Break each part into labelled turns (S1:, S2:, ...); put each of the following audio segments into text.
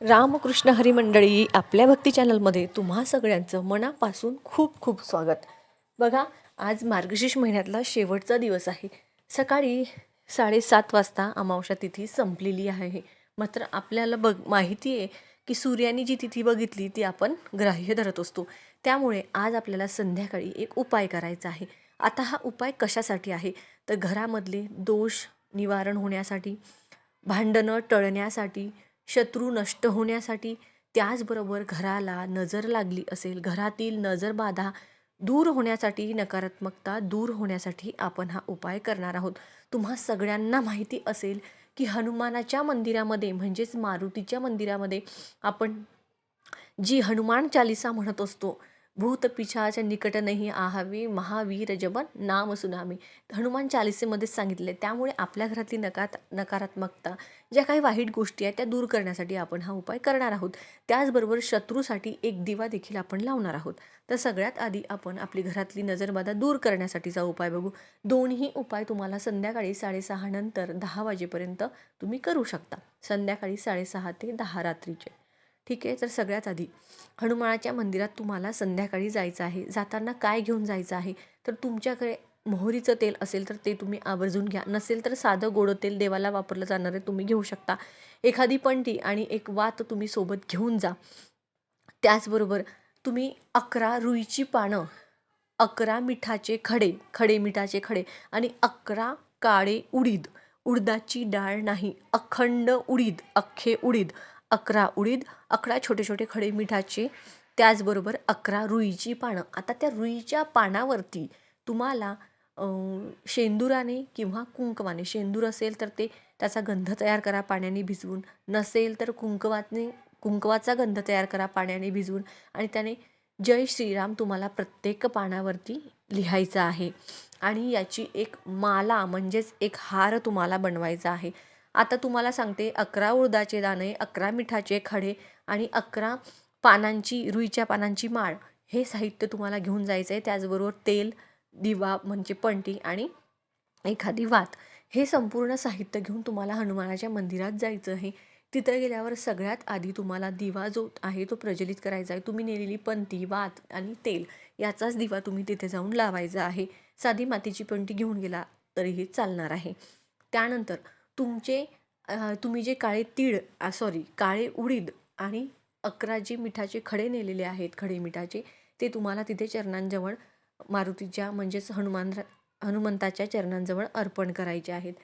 S1: रामकृष्ण हरी मंडळी आपल्या भक्ती चॅनलमध्ये तुम्हा सगळ्यांचं मनापासून खूप खूप स्वागत. बघा आज मार्गशीर्ष महिन्यातला शेवटचा दिवस आहे. सकाळी साडेसात वाजता अमावस्या तिथी संपलेली आहे. मात्र आपल्याला बघ माहिती आहे की सूर्याने जी तिथी बघितली ती आपण ग्राह्य धरत असतो. त्यामुळे आज आपल्याला संध्याकाळी एक उपाय करायचा आहे. आता हा उपाय कशासाठी आहे? तर घरामधले दोष निवारण होण्यासाठी भांडणं टळण्यासाठी शत्रू नष्ट होण्यासाठी त्याचबरोबर घराला नजर लागली असेल. घरातील नजरबाधा दूर होण्यासाठी नकारात्मकता दूर होण्यासाठी आपण हा उपाय करणार आहोत. तुम्हा सगळ्यांना माहिती असेल की हनुमानाच्या मंदिरामध्ये म्हणजेच मारुतीच्या मंदिरामध्ये आपण जी हनुमान चालिसा म्हणत असतो भूत पिशाच निकट नाही आहावी. महावीर जबन नाम सुनामी. हनुमान चालिसेमध्येच सांगितले त्यामुळे आपल्या घरातली नकात नकारात्मकता ज्या काही वाईट गोष्टी आहेत त्या दूर करण्यासाठी आपण हा उपाय करणार आहोत. त्याचबरोबर शत्रूसाठी एक दिवा देखील आपण लावणार आहोत. तर सगळ्यात आधी आपण आपली घरातली नजरबाधा दूर करण्यासाठीचा उपाय बघू. दोन्ही उपाय तुम्हाला संध्याकाळी साडेसहा नंतर दहा वाजेपर्यंत तुम्ही करू शकता. संध्याकाळी साडेसहा ते दहा रात्रीचे. ठीक आहे? तर सगळ्यात आधी हनुमानाच्या मंदिरात तुम्हाला संध्याकाळी जायचं आहे. जाताना काय घेऊन जायचं आहे? तर तुमच्याकडे मोहरीचं तेल असेल तर ते तुम्ही आवर्जून घ्या. नसेल तर साधं गोडं तेल देवाला वापरलं जाणार आहे तुम्ही घेऊ शकता. एखादी पंटी आणि एक वात तुम्ही सोबत घेऊन जा. त्याचबरोबर तुम्ही अकरा रुईची पानं अकरा मिठाचे खडे खडे मिठाचे खडे आणि अकरा काळे उडीद. उडदाची डाळ नाही अखंड उडीद अख्खे उडीद. अकरा उडीद अकरा छोटे छोटे खडे मिठाचे त्याचबरोबर अकरा रुईची पानं. आता त्या रुईच्या पानावरती तुम्हाला शेंदुराने किंवा कुंकवाने शेंदूर असेल तर ते त्याचा गंध तयार करा पाण्याने भिजवून. नसेल तर कुंकवाने कुंकवाचा गंध तयार करा पाण्याने भिजवून. आणि त्याने जय श्रीराम तुम्हाला प्रत्येक पानावरती लिहायचं आहे. आणि याची एक माला म्हणजेच एक हार तुम्हाला बनवायचा आहे. आता तुम्हाला सांगते अकरा उडदाचे दाणे अकरा मिठाचे खडे आणि अकरा पानांची रुईच्या पानांची माळ हे साहित्य तुम्हाला घेऊन जायचं आहे त्याचबरोबर तेल दिवा म्हणजे पंटी आणि एखादी वात. हे संपूर्ण साहित्य घेऊन तुम्हाला हनुमानाच्या मंदिरात जायचं आहे. तिथं गेल्यावर सगळ्यात आधी तुम्हाला दिवा जो आहे तो प्रज्वलित करायचा आहे. तुम्ही नेलेली पंती वात आणि तेल याचाच दिवा तुम्ही तिथे जाऊन लावायचा आहे. साधी मातीची पंटी घेऊन गेला तरीही चालणार आहे. त्यानंतर तुमचे तुम्ही जे काळे तीळ सॉरी काळे उडीद आणि अकरा जे मिठाचे खडे नेलेले आहेत खडे मिठाचे ते तुम्हाला तिथे चरणांजवळ मारुतीच्या म्हणजेच हनुमान हनुमंताच्या चरणांजवळ अर्पण करायचे आहेत.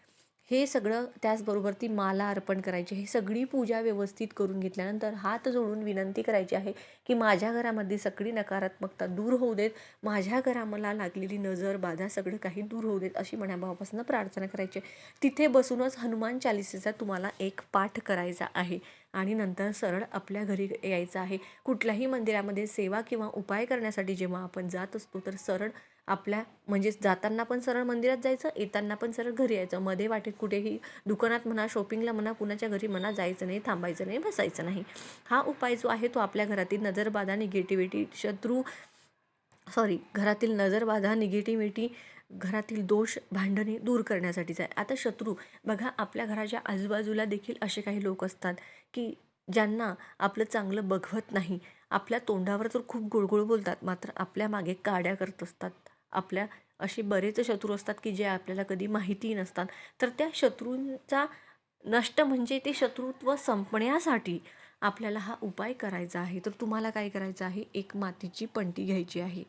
S1: हे सगळं त्याचबरोबर ती माला अर्पण करायची ही सगळी पूजा व्यवस्थित करून घेतल्यानंतर हात जोडून विनंती करायची आहे की माझ्या घरामध्ये सगळी नकारात्मकता दूर होऊ देत माझ्या घरा मला लागलेली नजर बाधा सगळं काही दूर होऊ देत अशी मनाभावापासून प्रार्थना करायची तिथे बसूनच हनुमान चालिसेचा तुम्हाला एक पाठ करायचा आहे आणि नंतर सरळ आपल्या घरी यायचं आहे. कुठल्याही मंदिरामध्ये सेवा किंवा उपाय करण्यासाठी जेव्हा आपण जात असतो तर सरळ आपल्या म्हणजेच जाताना पण सरळ मंदिरात जायचं येताना पण सरळ घरी यायचं. मध्ये वाटेत कुठेही दुकानात म्हणा शॉपिंगला म्हणा कुणाच्या घरी म्हणा जायचं नाही थांबायचं नाही बसायचं नाही. हा उपाय जो आहे तो आपल्या घरातील नजरबाधा निगेटिव्हिटी शत्रू सॉरी घरातील नजरबाधा निगेटिव्हिटी घरातील दोष भांडणे दूर करण्यासाठीच आहे. आता शत्रू बघा आपल्या घराच्या आजूबाजूला देखील असे काही लोक असतात की ज्यांना आपलं चांगलं बघवत नाही. आपल्या तोंडावर तर खूप गुळगुळ बोलतात मात्र आपल्या मागे काड्या करत असतात. आपल्या असे बरेच शत्रू असतात की जे आपल्याला कधी माहिती नसतात. तर त्या शत्रूंचा नष्ट म्हणजे ते शत्रुत्व संपण्यासाठी आपल्याला हा उपाय करायचा आहे. तर तुम्हाला काय करायचं आहे? एक मातीची पंटी घ्यायची आहे.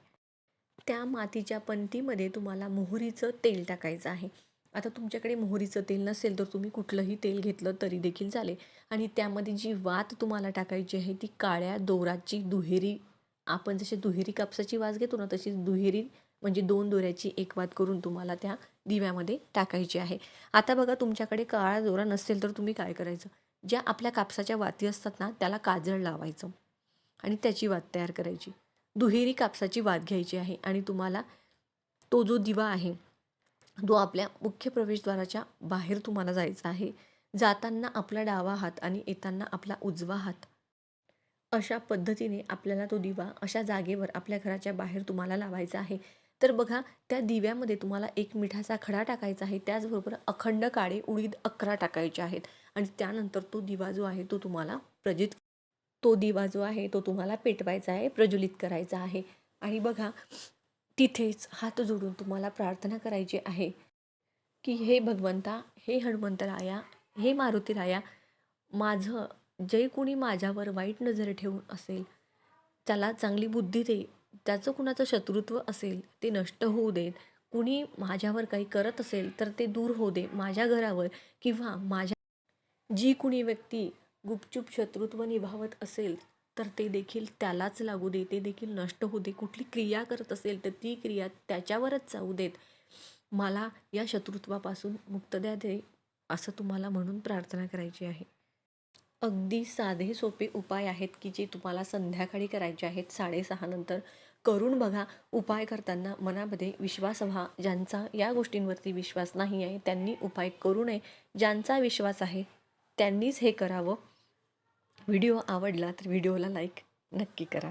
S1: त्या मातीच्या पंतीमध्ये तुम्हाला मोहरीचं तेल टाकायचं आहे. आता तुमच्याकडे मोहरीचं तेल नसेल तर तुम्ही कुठलंही तेल घेतलं तरी देखील चालेल. आणि त्यामध्ये जी वात तुम्हाला टाकायची आहे ती काळ्या दोराची दुहेरी आपण जशी दुहेरी कापसाची वास घेतो ना तशीच दुहेरी म्हणजे दोन दोऱ्याची एक वाद करून तुम्हाला त्या दिव्यामध्ये टाकायची आहे. आता बघा तुमच्याकडे काळा दोरा नसेल तर तुम्ही काय करायचं? ज्या आपल्या कापसाच्या वाती असतात ना त्याला काजळ लावायचं आणि त्याची वात तयार करायची. दुहेरी कापसाची वात घ्यायची आहे आणि तुम्हाला तो जो दिवा आहे तो आपल्या मुख्य प्रवेशद्वाराच्या बाहेर तुम्हाला जायचा आहे. जाताना आपला डावा हात आणि येताना आपला उजवा हात. अशा पद्धतीने आपल्याला तो दिवा अशा जागेवर आपल्या घराच्या बाहेर तुम्हाला लावायचा आहे. तर बघा त्या दिव्यामध्ये तुम्हाला एक मिठाचा खडा टाकायचा आहे. त्याचबरोबर अखंड काळे उडीद अकरा टाकायचे आहेत. आणि त्यानंतर तो दिवा जो आहे तो तुम्हाला प्रजित तो दिवा जो आहे तो तुम्हाला पेटवायचा आहे प्रज्वलित करायचा आहे. आणि बघा तिथेच हात जोडून तुम्हाला प्रार्थना करायची आहे की हे भगवंता हे हनुमंतराया हे मारुतीराया माझं जे कोणी माझ्यावर वाईट नजर ठेवून असेल त्याला चांगली बुद्धी दे त्याचं कुणाचं शत्रुत्व असेल ते नष्ट होऊ देत. कुणी माझ्यावर काही करत असेल तर ते दूर होऊ दे. माझ्या घरावर किंवा माझ्या जी कुणी व्यक्ती गुपचूप शत्रुत्व निभावत असेल तर ते देखील त्यालाच लागू दे. ते देखील नष्ट होऊ दे. कुठली क्रिया करत असेल तर ती क्रिया त्याच्यावरच जाऊ देत. मला या शत्रुत्वापासून मुक्त द्या दे असं तुम्हाला म्हणून प्रार्थना करायची आहे. अगदी साधे सोपे उपाय आहेत की जे तुम्हाला संध्याकाळी करायचे आहेत साडेसहा नंतर. करून बघा. उपाय करताना मनामध्ये विश्वास व्हा. ज्यांचा या गोष्टींवरती विश्वास नाही आहे त्यांनी उपाय करू नये. ज्यांचा विश्वास आहे त्यांनीच हे करावं. व्हिडिओ आवडला तर व्हिडिओला लाईक नक्की करा.